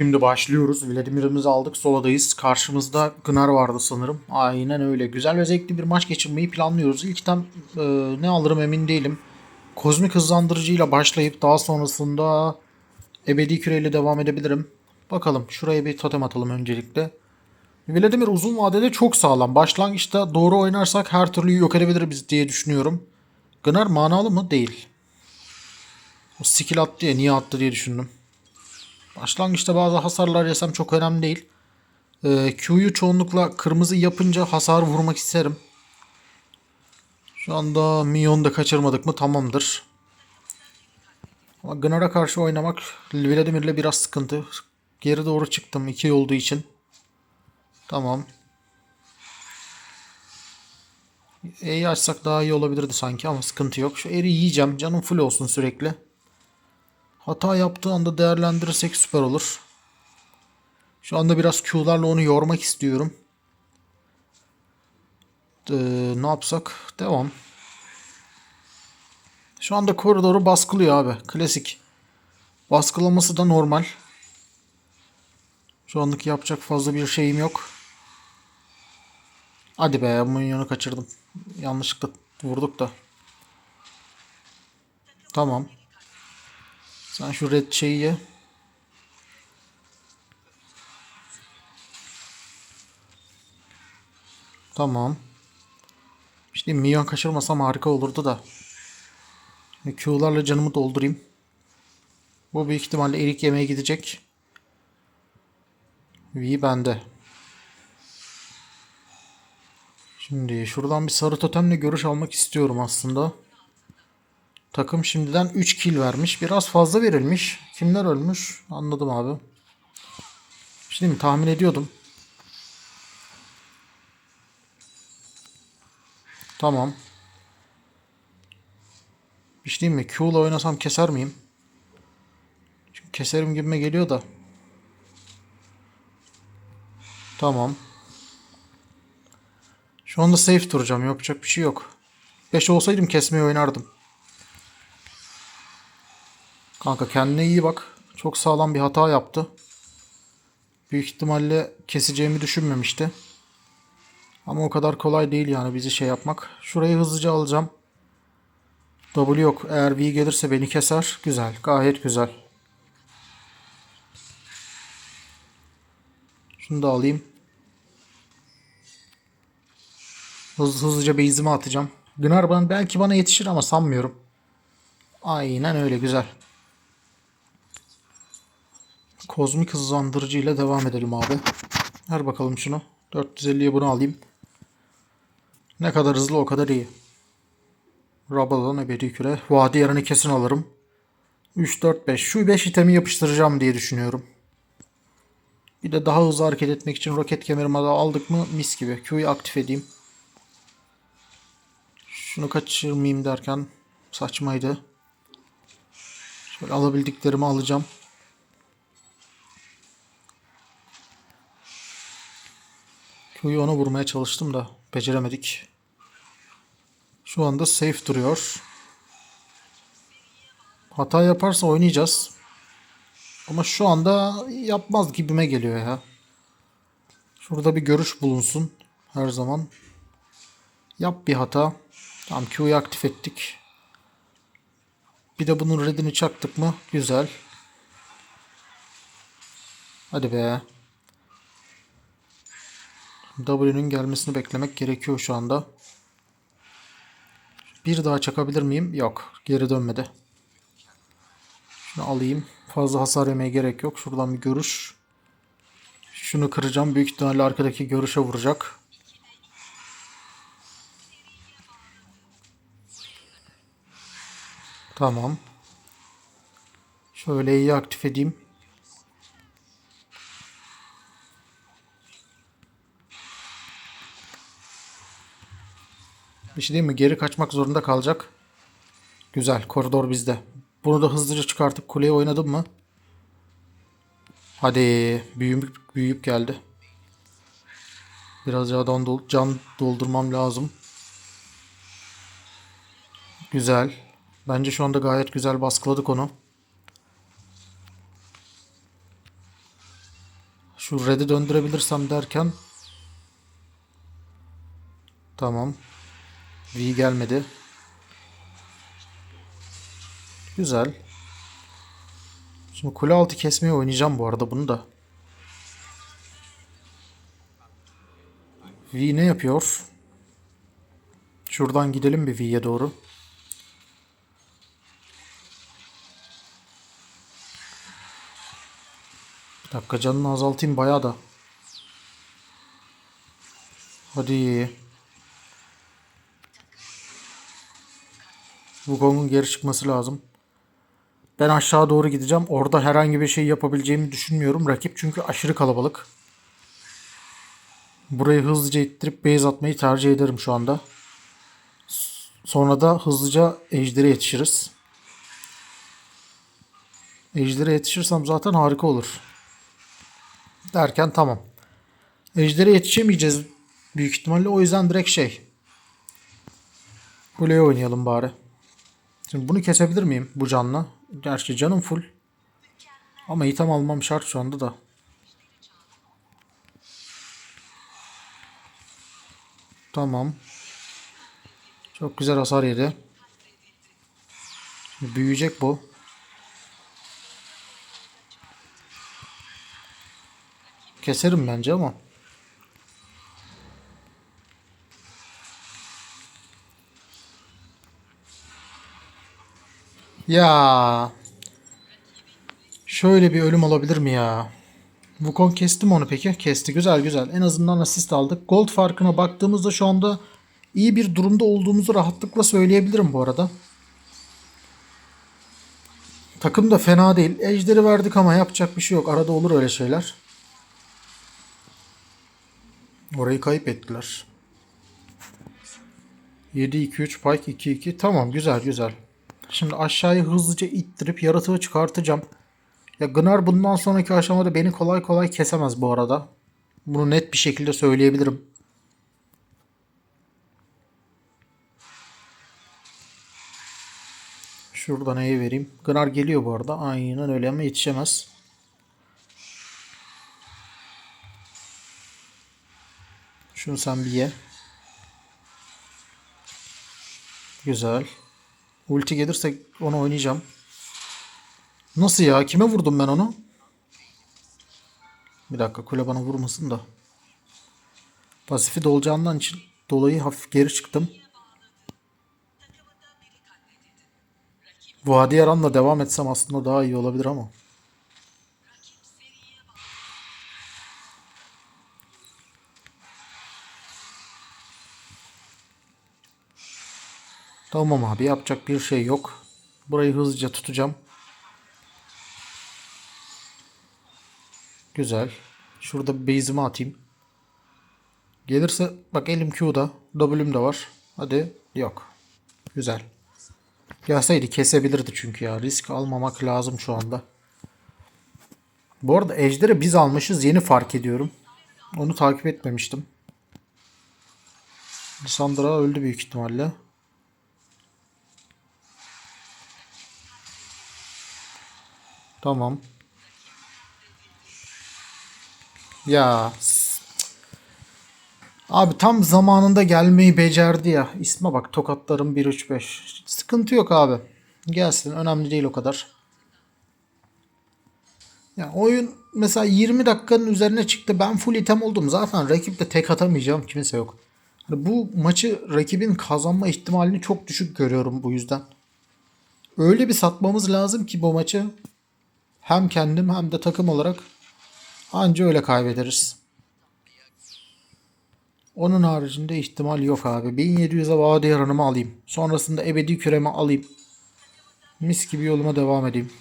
Şimdi başlıyoruz. Vladimir'imizi aldık. Soladayız. Karşımızda Gnar vardı sanırım. Aynen öyle. Güzel ve zevkli bir maç geçirmeyi planlıyoruz. İlk tam e, ne alırım emin değilim. Kozmik hızlandırıcıyla başlayıp daha sonrasında ebedi küreyle devam edebilirim. Bakalım. Şuraya bir totem atalım öncelikle. Vladimir uzun vadede çok sağlam. Başlangıçta doğru oynarsak her türlü yok edebiliriz diye düşünüyorum. Gnar manalı mı? Değil. O skill attı ya niye attı diye düşündüm. Başlangıçta bazı hasarlar yesem çok önemli değil. Ee, Q'yu çoğunlukla kırmızı yapınca hasar vurmak isterim. Şu anda Minyon'u da kaçırmadık mı tamamdır. Ama Gnar'a karşı oynamak Vladimir'le biraz sıkıntı. Geri doğru çıktım iki olduğu için. Tamam. E'yi açsak daha iyi olabilirdi sanki ama sıkıntı yok. Şu eri yiyeceğim. Canım full olsun sürekli. Hata yaptığı anda değerlendirirsek süper olur. Şu anda biraz Q'larla onu yormak istiyorum. Ee, ne yapsak? Devam. Şu anda koridoru baskılıyor abi. Klasik. Baskılaması da normal. Şu anlık yapacak fazla bir şeyim yok. Hadi be minyonu kaçırdım. Yanlışlıkla vurduk da. Tamam. Sen şu red şeyi ye. Tamam. İşte milyon kaçırmasam harika olurdu da. Q'larla canımı doldurayım. Bu büyük ihtimalle erik yemeye gidecek. V bende. Şimdi şuradan bir sarı totemle görüş almak istiyorum aslında. Takım şimdiden 3 kill vermiş. Biraz fazla verilmiş. Kimler ölmüş? Anladım abi. Şimdi tahmin ediyordum. Tamam. Bir şey diyeyim mi? Q'la oynasam keser miyim? Çünkü keserim gibime geliyor da. Tamam. Şu anda safe duracağım. Yapacak bir şey yok. 5 olsaydım kesmeyi oynardım. Kanka kendine iyi bak. Çok sağlam bir hata yaptı. Büyük ihtimalle keseceğimi düşünmemişti. Ama o kadar kolay değil yani bizi şey yapmak. Şurayı hızlıca alacağım. W yok. Eğer V gelirse beni keser. Güzel. Gayet güzel. Şunu da alayım. Hızlı hızlıca base'imi atacağım. Gnar bana, belki bana yetişir ama sanmıyorum. Aynen öyle güzel. Kozmik hızlandırıcı ile devam edelim abi. Ver bakalım şunu. 450'ye bunu alayım. Ne kadar hızlı o kadar iyi. Rabadan ebedi küre. Vadi yarını kesin alırım. 3, 4, 5. Şu 5 itemi yapıştıracağım diye düşünüyorum. Bir de daha hızlı hareket etmek için roket kemerimi de aldık mı mis gibi. Q'yu aktif edeyim. Şunu kaçırmayayım derken saçmaydı. Şöyle alabildiklerimi alacağım. Q'yu ona vurmaya çalıştım da beceremedik. Şu anda safe duruyor. Hata yaparsa oynayacağız. Ama şu anda yapmaz gibime geliyor ya. Şurada bir görüş bulunsun. Her zaman. Yap bir hata. Tamam Q'yu aktif ettik. Bir de bunun redini çaktık mı? Güzel. Hadi be. W'nin gelmesini beklemek gerekiyor şu anda. Bir daha çakabilir miyim? Yok. Geri dönmedi. Şunu alayım. Fazla hasar yemeye gerek yok. Şuradan bir görüş. Şunu kıracağım. Büyük ihtimalle arkadaki görüşe vuracak. Tamam. Şöyle iyi aktif edeyim. Bir şey değil mi? Geri kaçmak zorunda kalacak. Güzel. Koridor bizde. Bunu da hızlıca çıkartıp kuleye oynadım mı? Hadi. Büyüyüp, büyüyüp geldi. Biraz can, dol can doldurmam lazım. Güzel. Bence şu anda gayet güzel baskıladık onu. Şu red'i döndürebilirsem derken Tamam. V gelmedi. Güzel. Şimdi kule altı kesmeye oynayacağım bu arada bunu da. V ne yapıyor? Şuradan gidelim bir V'ye doğru. Bir dakika canını azaltayım bayağı da. Hadi. Wukong'un geri çıkması lazım. Ben aşağı doğru gideceğim. Orada herhangi bir şey yapabileceğimi düşünmüyorum. Rakip çünkü aşırı kalabalık. Burayı hızlıca ittirip base atmayı tercih ederim şu anda. Sonra da hızlıca ejdere yetişiriz. Ejdere yetişirsem zaten harika olur. Derken tamam. Ejdere yetişemeyeceğiz büyük ihtimalle. O yüzden direkt şey. Kuleye oynayalım bari. Şimdi bunu kesebilir miyim bu canla? Gerçi canım full. Ama item almam şart şu anda da. Tamam. Çok güzel hasar yedi. Şimdi büyüyecek bu. Keserim bence ama. Ya. Şöyle bir ölüm olabilir mi ya? Wukong kesti mi onu peki? Kesti. Güzel güzel. En azından asist aldık. Gold farkına baktığımızda şu anda iyi bir durumda olduğumuzu rahatlıkla söyleyebilirim bu arada. Takım da fena değil. Ejderi verdik ama yapacak bir şey yok. Arada olur öyle şeyler. Orayı kayıp ettiler. 7-2-3 Pike 2-2. Tamam güzel güzel. Şimdi aşağıya hızlıca ittirip yaratığı çıkartacağım. Ya Gnar bundan sonraki aşamada beni kolay kolay kesemez bu arada. Bunu net bir şekilde söyleyebilirim. Şuradan E'yi vereyim. Gnar geliyor bu arada. Aynen öyle ama yetişemez. Şunu sen bir ye. Güzel. Ulti gelirse onu oynayacağım. Nasıl ya? Kime vurdum ben onu? Bir dakika kule bana vurmasın da. Pasifi dolacağından için dolayı hafif geri çıktım. Vadi Yaran'la devam etsem aslında daha iyi olabilir ama. Tamam abi yapacak bir şey yok. Burayı hızlıca tutacağım. Güzel. Şurada bir base'imi atayım. Gelirse bak elim Q'da. W'm de var. Hadi yok. Güzel. Gelseydi kesebilirdi çünkü ya. Risk almamak lazım şu anda. Bu arada Ejder'i biz almışız. Yeni fark ediyorum. Onu takip etmemiştim. Lissandra öldü büyük ihtimalle. Tamam. Ya. Abi tam zamanında gelmeyi becerdi ya. İsme bak tokatlarım 1-3-5. Sıkıntı yok abi. Gelsin. Önemli değil o kadar. Ya oyun mesela 20 dakikanın üzerine çıktı. Ben full item oldum. Zaten rakipte tek atamayacağım. Kimse yok. Hani bu maçı rakibin kazanma ihtimalini çok düşük görüyorum bu yüzden. Öyle bir satmamız lazım ki bu maçı hem kendim hem de takım olarak anca öyle kaybederiz. Onun haricinde ihtimal yok abi. 1700'e vade yaranımı alayım. Sonrasında ebedi küremi alayım. Mis gibi yoluma devam edeyim.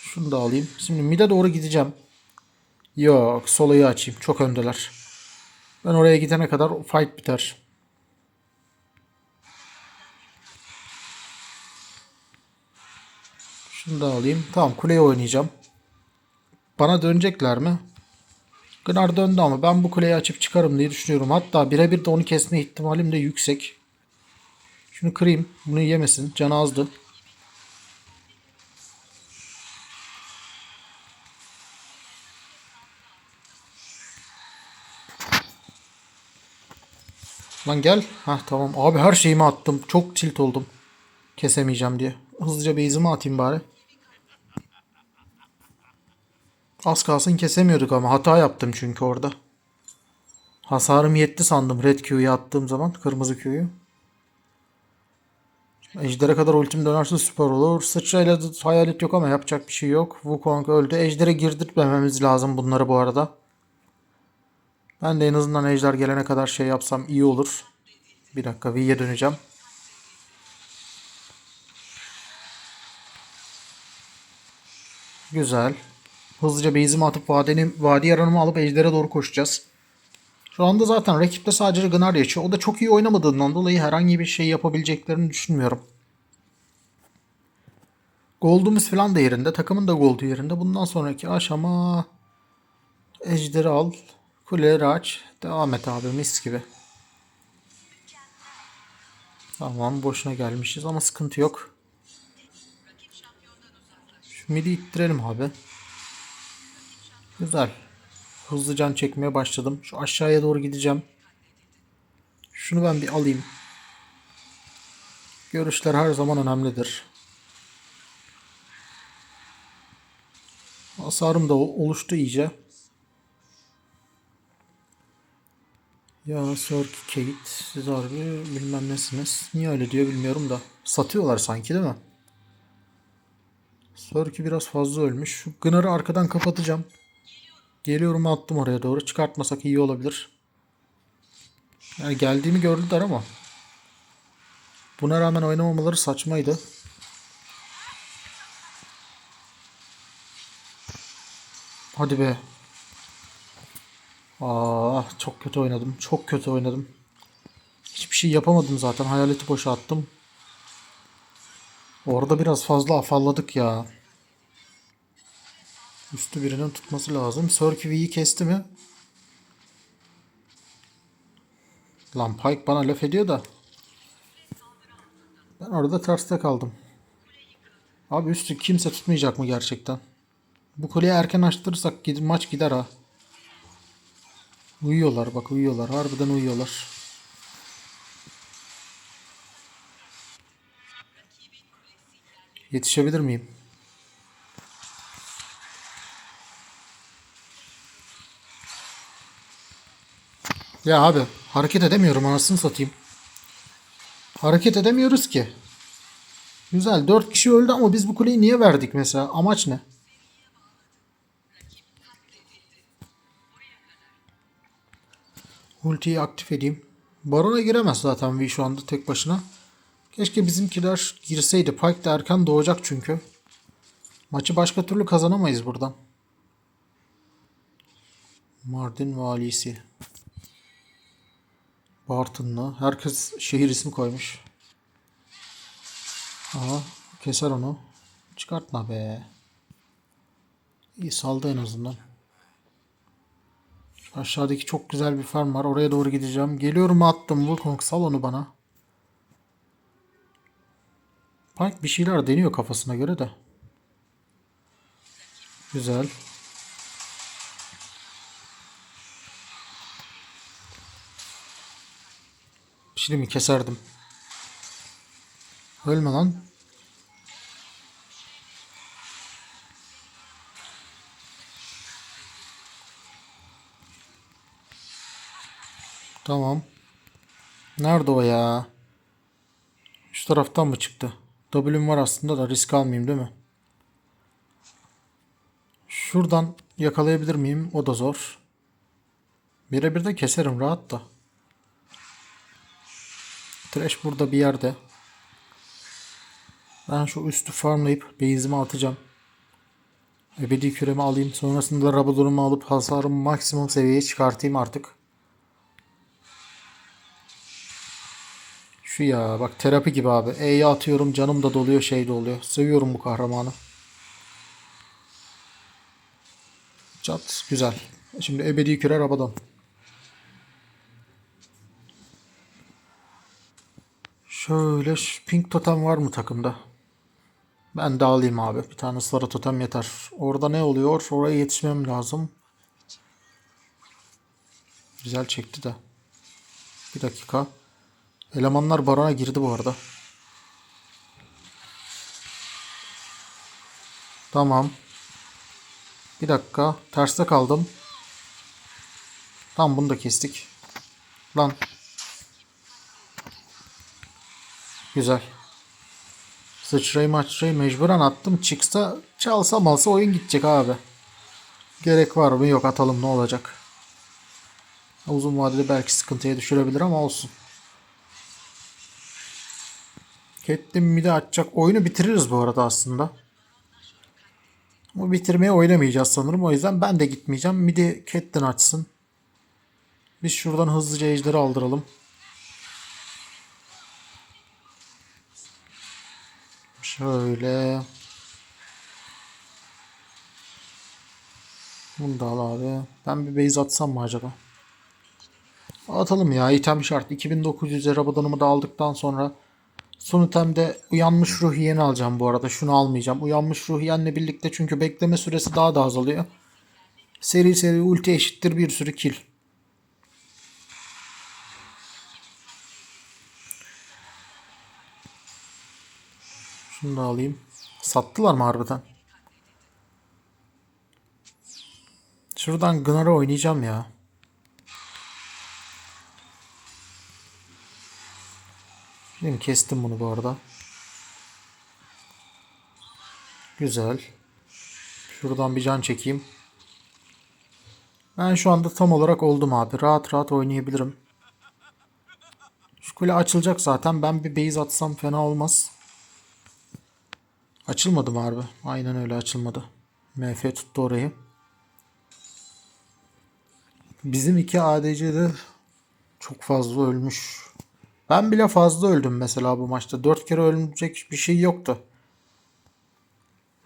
Şunu da alayım. Şimdi mid'e doğru gideceğim. Yok solayı açayım. Çok öndeler. Ben oraya gidene kadar fight biter. Şunu da alayım. Tamam kuleye oynayacağım. Bana dönecekler mi? Gnar döndü ama ben bu kuleyi açıp çıkarım diye düşünüyorum. Hatta birebir de onu kesme ihtimalim de yüksek. Şunu kırayım. Bunu yemesin. Canı azdı. Lan gel. Hah tamam. Abi her şeyimi attım. Çok tilt oldum. Kesemeyeceğim diye. Hızlıca base'imi atayım bari. Az kalsın kesemiyorduk ama hata yaptım çünkü orada. Hasarım yetti sandım red Q'yu attığım zaman. Kırmızı Q'yu. Ejder'e kadar ultim dönerse süper olur. Sıçrayla hayalet yok ama yapacak bir şey yok. Wukong öldü. Ejder'e girdirtmememiz lazım bunları bu arada. Ben de en azından Ejder gelene kadar şey yapsam iyi olur. Bir dakika V'ye döneceğim. Güzel. Hızlıca base'imi atıp vadeni, vadi yaranımı alıp Ejder'e doğru koşacağız. Şu anda zaten rakipte sadece Gnar yaşıyor. O da çok iyi oynamadığından dolayı herhangi bir şey yapabileceklerini düşünmüyorum. Gold'umuz falan da yerinde. Takımın da gold'u yerinde. Bundan sonraki aşama Ejder'i al. Kuleleri aç. Devam et abi mis gibi. Tamam boşuna gelmişiz ama sıkıntı yok. Şu midi ittirelim abi. Güzel. Hızlı can çekmeye başladım. Şu aşağıya doğru gideceğim. Şunu ben bir alayım. Görüşler her zaman önemlidir. Hasarım da oluştu iyice. Ya Sir Kate siz harbi bilmem nesiniz. Niye öyle diyor bilmiyorum da. Satıyorlar sanki değil mi? Sörkü biraz fazla ölmüş. Şu Gınar'ı arkadan kapatacağım. Geliyorum attım oraya doğru. Çıkartmasak iyi olabilir. Yani geldiğimi gördüler ama. Buna rağmen oynamamaları saçmaydı. Hadi be. Aa, çok kötü oynadım. Çok kötü oynadım. Hiçbir şey yapamadım zaten. Hayaleti boşa attım. Orada biraz fazla afalladık ya. Üstü birinin tutması lazım. Sörküvi'yi kesti mi? Lan Pike bana laf ediyor da. Ben orada terste kaldım. Abi üstü kimse tutmayacak mı gerçekten? Bu kuleyi erken açtırırsak maç gider ha. Uyuyorlar bak uyuyorlar. Harbiden uyuyorlar. Yetişebilir miyim? Ya abi hareket edemiyorum anasını satayım. Hareket edemiyoruz ki. Güzel 4 kişi öldü ama biz bu kuleyi niye verdik mesela? Amaç ne? Ultiyi aktif edeyim. Baron'a giremez zaten V şu anda tek başına. Keşke bizimkiler girseydi. Pike de erken doğacak çünkü. Maçı başka türlü kazanamayız buradan. Mardin valisi. Bartınlı. Herkes şehir ismi koymuş. Aha keser onu. Çıkartma be. İyi saldı en azından. Şu aşağıdaki çok güzel bir farm var. Oraya doğru gideceğim. Geliyorum attım. Wukong sal onu bana. Pike bir şeyler deniyor kafasına göre de. Güzel. Şimdi mi keserdim? Ölme lan. Tamam. Nerede o ya? Şu taraftan mı çıktı? W'm var aslında da risk almayayım değil mi? Şuradan yakalayabilir miyim? O da zor. Birebir de keserim rahat da. Trash burada bir yerde. Ben şu üstü farmlayıp base'imi atacağım. Ebedi küremi alayım. Sonrasında Rabadon'umu alıp hasarımı maksimum seviyeye çıkartayım artık. Şu ya bak terapi gibi abi. E'yi atıyorum canım da doluyor şey de oluyor. Seviyorum bu kahramanı. Çat güzel. Şimdi ebedi küre Rabadon. Şöyle pink totem var mı takımda? Ben de alayım abi. Bir tane sarı totem yeter. Orada ne oluyor? Oraya yetişmem lazım. Güzel çekti de. Bir dakika. Elemanlar barona girdi bu arada. Tamam. Bir dakika. Terste kaldım. Tamam bunu da kestik. Lan. Güzel. Sıçrayı maçrayı mecburen attım. Çıksa çalsa malsa oyun gidecek abi. Gerek var mı? Yok atalım ne olacak. Uzun vadede belki sıkıntıya düşürebilir ama olsun. Kettim mi de açacak. Oyunu bitiririz bu arada aslında. Ama bitirmeye oynamayacağız sanırım. O yüzden ben de gitmeyeceğim. Midi Catelyn açsın. Biz şuradan hızlıca ejderi aldıralım. Şöyle. Bunu da al abi. Ben bir base atsam mı acaba? Atalım ya. item şart. 2900 arabadanımı da aldıktan sonra son itemde uyanmış ruhiyeni alacağım bu arada. Şunu almayacağım. Uyanmış ruhiyenle birlikte çünkü bekleme süresi daha da azalıyor. Seri seri ulti eşittir bir sürü kill. Şunu da alayım. Sattılar mı harbiden? Şuradan Gnar'ı oynayacağım ya. Şimdi kestim bunu bu arada. Güzel. Şuradan bir can çekeyim. Ben şu anda tam olarak oldum abi. Rahat rahat oynayabilirim. Şu kule açılacak zaten. Ben bir base atsam fena olmaz. Açılmadı mı harbi? Aynen öyle açılmadı. MF tuttu orayı. Bizim iki ADC de çok fazla ölmüş. Ben bile fazla öldüm mesela bu maçta. Dört kere ölecek bir şey yoktu.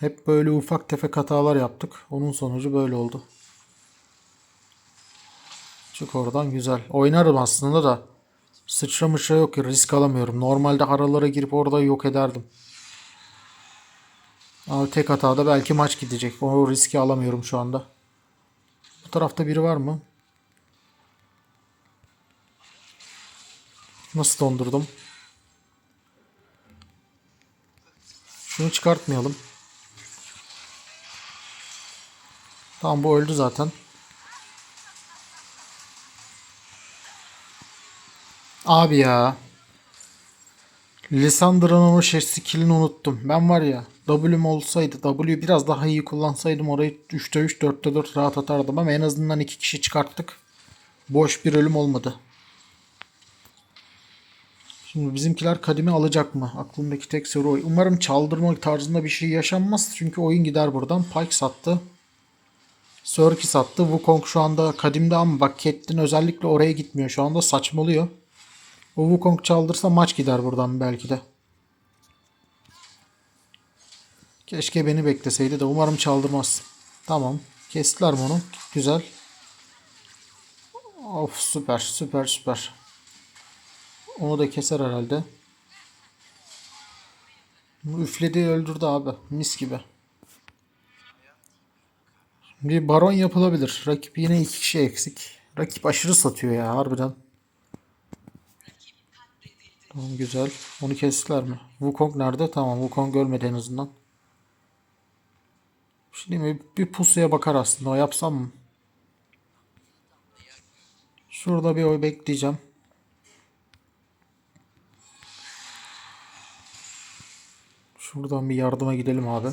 Hep böyle ufak tefek hatalar yaptık. Onun sonucu böyle oldu. Çık oradan güzel. Oynarım aslında da. Sıçra mışra yok risk alamıyorum. Normalde haralara girip orada yok ederdim. Ama tek hatada belki maç gidecek. O riski alamıyorum şu anda. Bu tarafta biri var mı? Nasıl dondurdum? Şunu çıkartmayalım. Tamam bu öldü zaten. Abi ya. Lissandra'nın o şey skillini unuttum. Ben var ya W'm olsaydı W biraz daha iyi kullansaydım orayı 3'te 3 4'te 4 rahat atardım ama en azından 2 kişi çıkarttık. Boş bir ölüm olmadı. Şimdi bizimkiler kadimi alacak mı? Aklımdaki tek soru o. Umarım çaldırma tarzında bir şey yaşanmaz. Çünkü oyun gider buradan. Pike sattı. Sörki sattı. Wukong şu anda kadimde ama bak Catelyn özellikle oraya gitmiyor. Şu anda saçmalıyor. O Wukong çaldırsa maç gider buradan belki de. Keşke beni bekleseydi de umarım çaldırmaz. Tamam. Kestiler mi onu? Güzel. Of süper süper süper. Onu da keser herhalde. Üfledi öldürdü abi. Mis gibi. Bir baron yapılabilir. Rakip yine iki kişi eksik. Rakip aşırı satıyor ya harbiden. Tamam güzel. Onu kestiler mi? Wukong nerede? Tamam Wukong görmedi en azından. Şimdi bir pusuya bakar aslında. O yapsam mı? Şurada bir oy bekleyeceğim. Şuradan bir yardıma gidelim abi.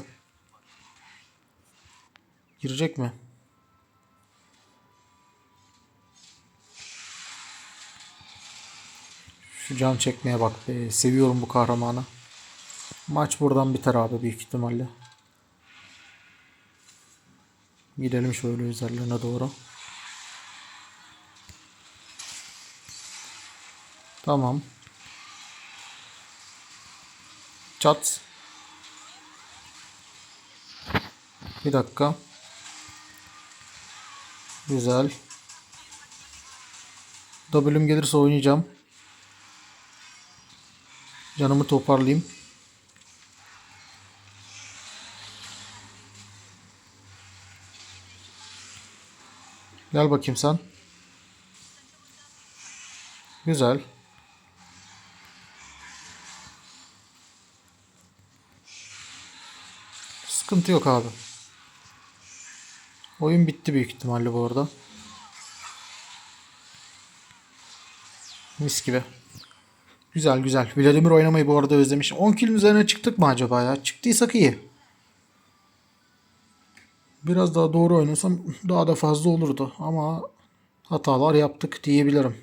Girecek mi? Şu can çekmeye bak be. Seviyorum bu kahramanı. Maç buradan biter abi büyük ihtimalle. Gidelim şöyle üzerlerine doğru. Tamam. Çat. Bir dakika. Güzel. W'm gelirse oynayacağım. Canımı toparlayayım. Gel bakayım sen. Güzel. Sıkıntı yok abi. Oyun bitti büyük ihtimalle bu arada. Mis gibi. Güzel güzel. Vladimir oynamayı bu arada özlemiş. 10 kilin üzerine çıktık mı acaba ya? Çıktıysak iyi. Biraz daha doğru oynasam daha da fazla olurdu. Ama hatalar yaptık diyebilirim.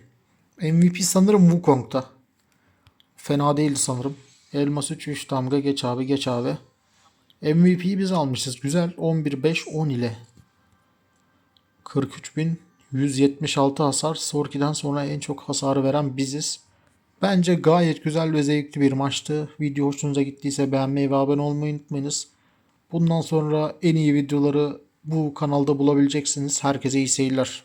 MVP sanırım Wukong'da. Fena değildi sanırım. Elmas 3 3 damga geç abi geç abi. MVP'yi biz almışız. Güzel. 11-5-10 ile. 43.176 hasar. Sorki'den sonra en çok hasarı veren biziz. Bence gayet güzel ve zevkli bir maçtı. Video hoşunuza gittiyse beğenmeyi ve abone olmayı unutmayınız. Bundan sonra en iyi videoları bu kanalda bulabileceksiniz. Herkese iyi seyirler.